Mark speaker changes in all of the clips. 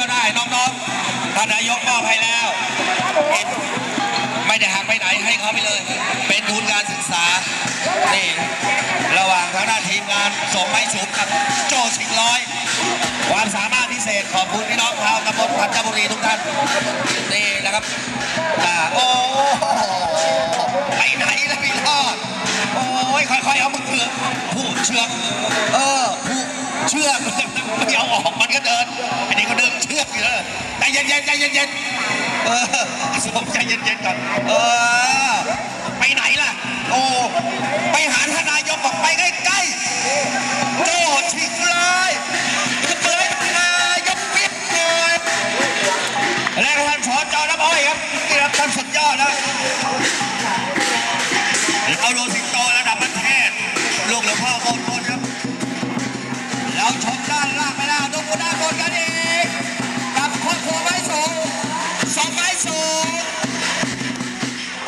Speaker 1: ก็ได้น้องๆท่านนายกมอบให้แล้วไม่ได้หักไปไหนให้เขาไปเลย เป็นทุนการศึกษานี่ระหว่างทางด้านทีมงานส่งไม้ฉุบกับโจชิงร้อย ความสามารถพิเศษขอบคุณพี่น้องชาวตำบลพันธบุรีทุกท่านนี่นะครับโอ้ไปไหนแล้วพี่รอดโอ้ยค่อยๆเอามือเชือกผูกเชือกเออผูกเชือกไม่เอาออกมันก็เดินอันนี้ก็ เดินเชือกอยู่เลยใจเย็นใจเย็นเออสมใจเย็นๆก่อนเออไปไหนล่ะ โอ้ไปหาทานนายกบอกไปใกล้ๆโจชิงเลยเปิดนายกปิดหน่อยและท่านสอนจอน้ำอ้อยครับนี่ครับท่านสุดยอดนะเอาโดสิงโตระดับประเทศลูกหลวงพ่อโบนบนครับเราชมด้านล่างไปแล้วดูด้านบนกันอี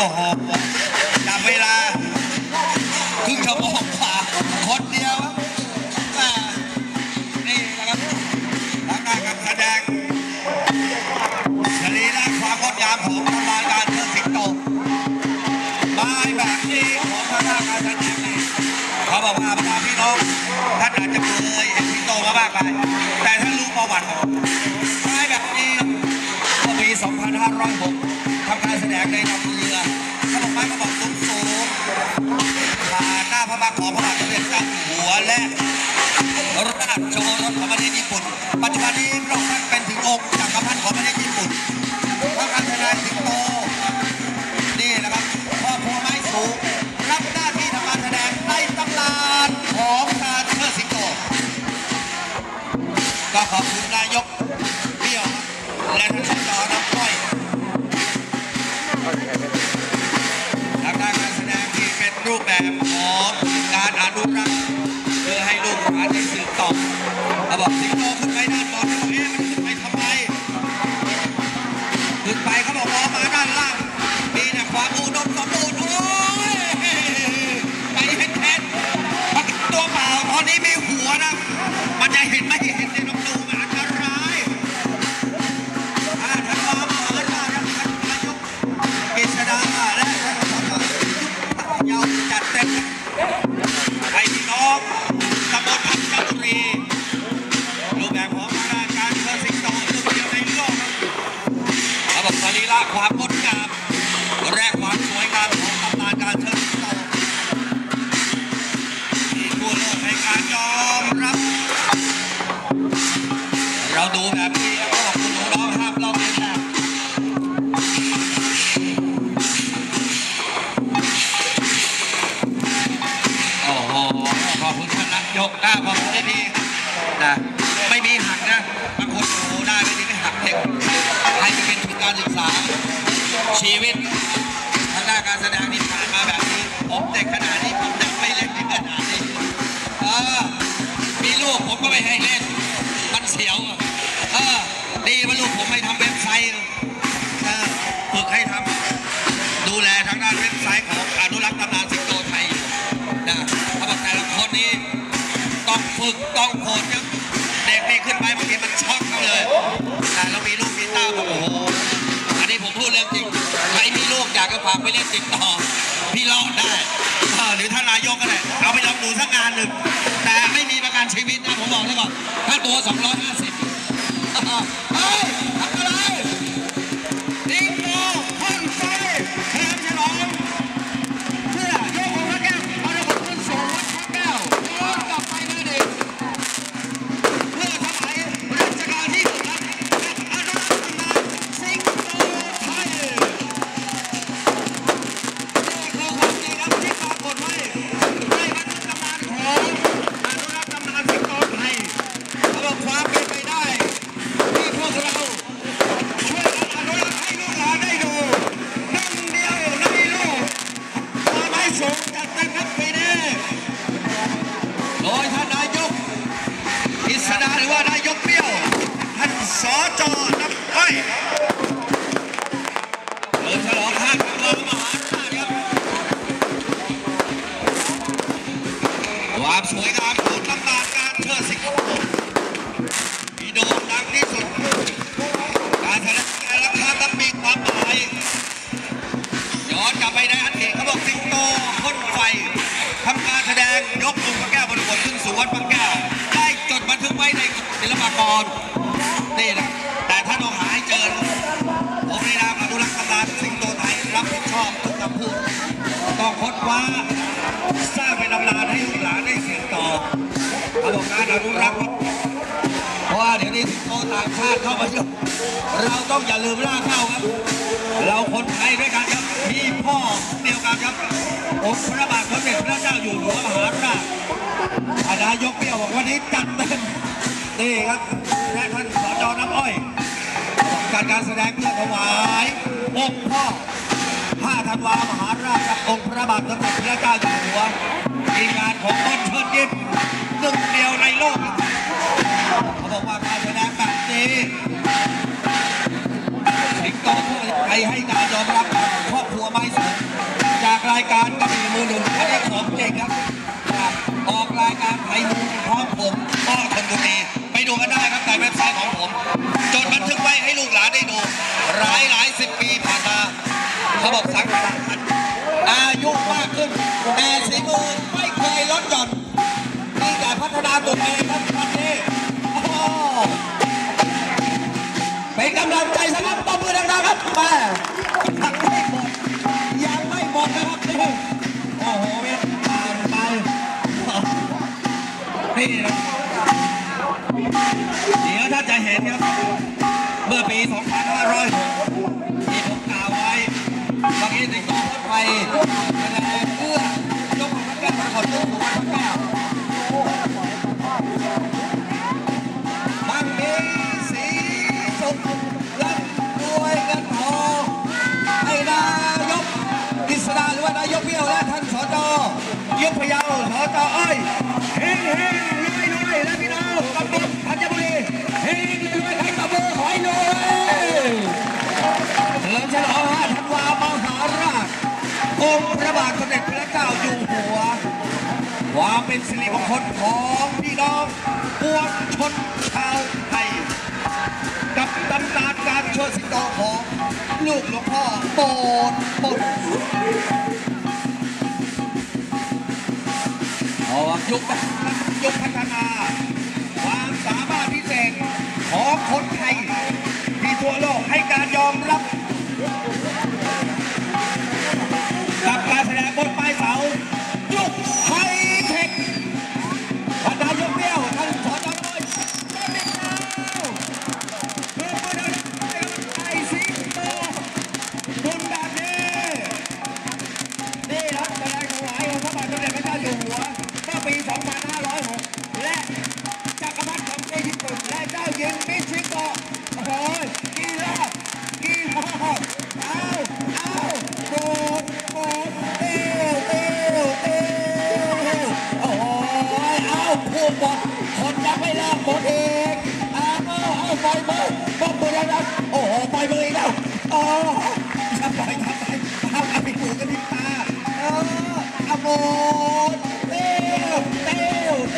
Speaker 1: อ้โหจับเวลาครึ่งชั่วโมงกว่าคนเดียวครับนี่นะครับทางด้านการแสดงสรีระความงดงามของตำนานการเชิดสิงโตไม้แบบนี้ของพระราชการแสดงนี่เขาบอกว่าบรรดาพี่น้องท่านอาจจะเคยเห็นสิงโตมาบ้างไปแต่ท่านรู้ประวัติของไม้แบบนี้เมื่อปี 2506 ทำการแสดงในลำเรือเขาบอกไม้ก็บอกสูงสูงผ่านหน้าพระบาทของพระบาทสมเด็จเจ้าอยู่หัวและราชโอรสของประเทศญี่ปุ่น ปัจจุบันนี้พระองค์ท่านเป็นถึงองค์จักรพรรดิของประเทศญี่ปุ่นทำการแสดงสิงโตนี่นะครับครอบครัวไม้สูงรับหน้าที่ทำการแสดงในตำนานของการเชิดสิงโตก็ขอบคุณนายก นะไม่มีหักนะบางคนโอ้ได้ไม่ดีไม่หักเด็กให้มันเป็นทุนการศึกษา ชีวิตทางด้านการแสดงที่ผ่านมาแบบนี้ผมเด็กขนาดนี้ผมยังไม่เล่นถึงขนาดนี้มีลูกผมก็ไม่ให้เล่นากจะฝากไปเล่นติดต่อพี่ลองได้เออหรือท่านนายกก็ได้เอาไปลองดูสักงานหนึ่งแต่ไม่มีประกันชีวิตนะผมบอกเลยก่อนถ้าตัว250เฮ้ย ความสวยงามของตำนานการเชิดสิงคมีโด่งดังที่สุด การแสดงแต่ละครั้งนั้นมีความหมายย้อนกลับไปในอดีตเขาบอกสิงโตพ่นไฟ อนุรักษ์เพราะว่าเดี๋ยวนี้สิงโตต่างชาติเข้ามาเยอะเราต้องอย่าลืมล่ากเข้าครับ เราคนไทยด้วยกันครับมีพ่อเดียวกันครับองค์พระบาทสมเด็จพระเจ้าอยู่หัวมหาราชอาณายกเปี้ยวบอกวันนี้จัดเต็มนี่ครับและท่านสจน้ำอ้อยการการแสดงเพื่อถวายองค์พ่อ5ธันวามหาราชองค์พระบาทสมเด็จพระเจ้าอยู่หัวทีมงานของต้นเชิญยิ้ม หนึ่งเดียวในโลกเขาบอกว่าการแสดงแบบนี้สิงโตทั่วไทยให้การยอมรับครอบครัวไม่สูงจากรายการกระบี่มือหนึ่งอันนี้ของจริงครับ ออกรายการไทยมูลพร้อมผมก็ชนบุรี แต่พัฒนาตัวเองครับวันนี้เป็นกำลังใจสำหรับตบมือดังๆครับม่ยังไม่หมดยังไม่หมดนะครับนี่โอ้โหเวียนผ่านไปนี่นะเดี๋ยวถ้าจะเห็นครับ เมื่อปี 2506ที่ผมกล่าวไว้บางทีสิงโตพ่นไฟ ท่านสจยุบพยาวสจอ้อยเฮงเฮงรวยรวยและพี่น้องตำบลธัญบุรีเฮงรวยรวยให้ตบมือขอให้รวยเฉลิมฉลอง5ธันวามหาราชองค์พระบาทสมเด็จพระเจ้าอยู่หัวความเป็นสิริมงคลของพี่น้องปวงชนชาวไทยกับตำนานการเชิดสิงโตของลูกหลวงพ่อโปนปน ออกยุคยุคพัฒนา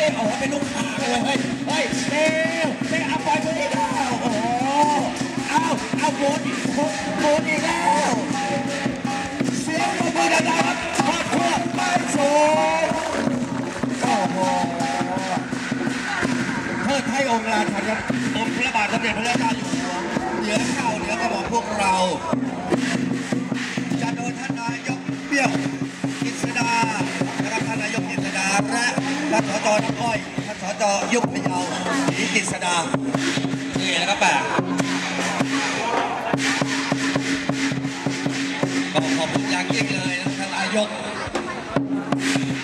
Speaker 1: ตี้ยวโอ้เป็นลูกค้าเลยเฮ้ยเฮ้ยเตี้ยวเตี้ยวเอาปล่อยมืออีกแล้วโอ้โหเอาเอาหมดหมดหมดอีกแล้วเสียงปรบมือดังๆครับครอบครัวบ้านสวนโอ้โหเทิดให้องค์ราชันครับองค์พระบาทสมเด็จพระเจ้าอยู่หัวเหนือข้าวเหนือกระบอกพวกเราจะโดนท่านนายกเบี้ยวาพระท่านสจน้ำอ้อยท่านสจยุบพยาวศรีกิษดาเหนื่อยนะครับแปะก็ขอบคุณอย่างยิ่งเลยนะท่านนายก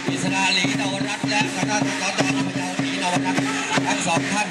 Speaker 1: อิสดาหลีนวรัตน์และทางด้านสจพะเยาลีนวรัตน์ทั้งสองท่าน